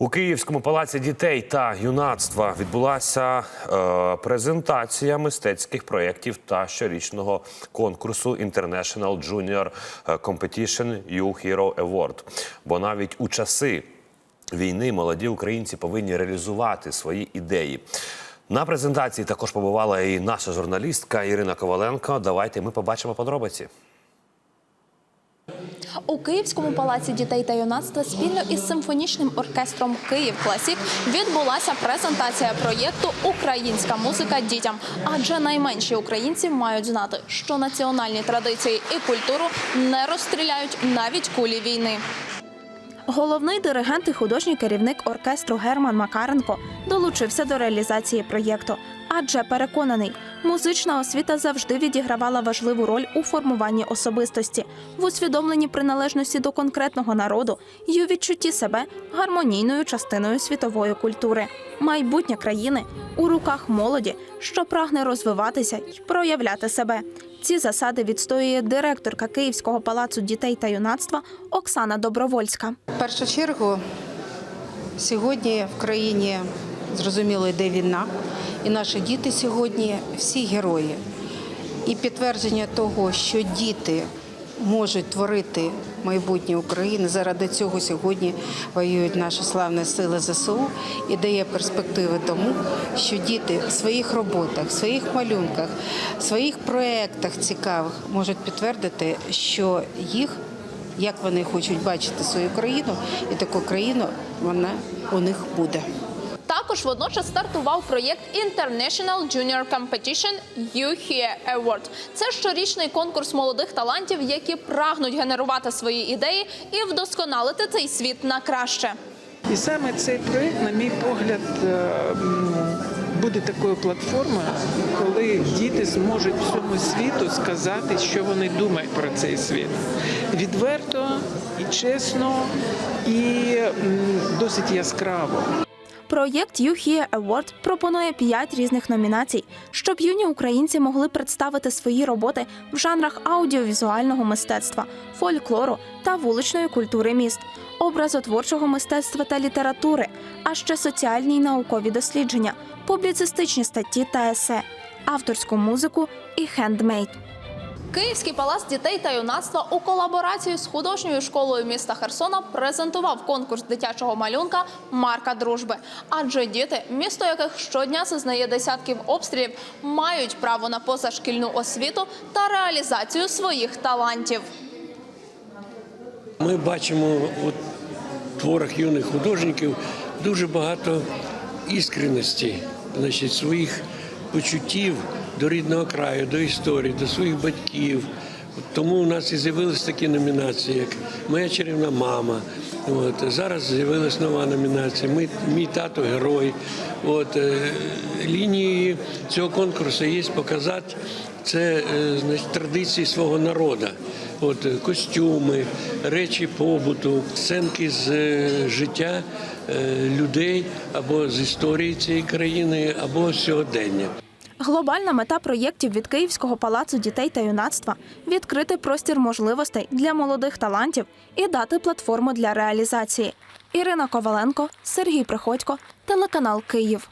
У Київському палаці дітей та юнацтва відбулася е, презентація мистецьких проєктів та щорічного конкурсу International Junior Competition You Hero Award. Бо навіть у часи війни молоді українці повинні реалізувати свої ідеї. На презентації також побувала і наша журналістка Ірина Коваленко. Давайте ми побачимо подробиці. У Київському палаці дітей та юнацтва спільно із симфонічним оркестром Київ Класік відбулася презентація проєкту Українська музика дітям. Адже найменші українці мають знати, що національні традиції і культуру не розстріляють навіть кулі війни. Головний диригент і художній керівник оркестру Герман Макаренко долучився до реалізації проєкту, адже переконаний, музична освіта завжди відігравала важливу роль у формуванні особистості, в усвідомленні приналежності до конкретного народу і у відчутті себе гармонійною частиною світової культури. Майбутнє країни у руках молоді, що прагне розвиватися і проявляти себе. Ці засади відстоює директорка Київського палацу дітей та юнацтва Оксана Добровольська. В першу чергу сьогодні в країні зрозуміло йде війна, і наші діти сьогодні всі герої. І підтвердження того, що діти можуть творити майбутнє України. Заради цього сьогодні воюють наші славні сили ЗСУ і дає перспективи тому, що діти в своїх роботах, в своїх малюнках, в своїх проєктах цікавих можуть підтвердити, що їх як вони хочуть бачити свою країну, і таку країну вона у них буде. Також водночас стартував проєкт International Junior Competition Here Award. Це щорічний конкурс молодих талантів, які прагнуть генерувати свої ідеї і вдосконалити цей світ на краще. І саме цей проект, на мій погляд, е, буде такою платформою, коли діти зможуть всьому світу сказати, що вони думають про цей світ. Відверто і чесно, і досить яскраво. Проєкт You Here Award пропонує п'ять різних номінацій, щоб юні українці могли представити свої роботи в жанрах аудіовізуального мистецтва, фольклору та вуличної культури міст, образотворчого мистецтва та літератури, а ще соціальні й наукові дослідження, публіцистичні статті та есе, авторську музику і хендмейд. Київський палац дітей та юнацтва у колаборації з художньою школою міста Херсона презентував конкурс дитячого малюнка Марка дружби. Адже діти, місто яких щодня зазнає десятків обстрілів, мають право на позашкільну освіту та реалізацію своїх талантів. Ми бачимо у творах юних художників дуже багато іскреності, значить, своїх почуттів до рідного краю, до історії, до своїх батьків. Тому у нас і з'явилися такі номінації, як Моя чарівна мама. От, зараз з'явилась нова номінація Мій, Мій тато герой. От, е, лінією цього конкурсу є показати це е, значить, традиції свого народу. От е, костюми, речі побуту, сценки з життя людей або з історії цієї країни, або з сьогодення. Глобальна мета проєктів від Київського палацу дітей та юнацтва відкрити простір можливостей для молодих талантів і дати платформу для реалізації. Ірина Коваленко, Сергій Приходько, телеканал Київ.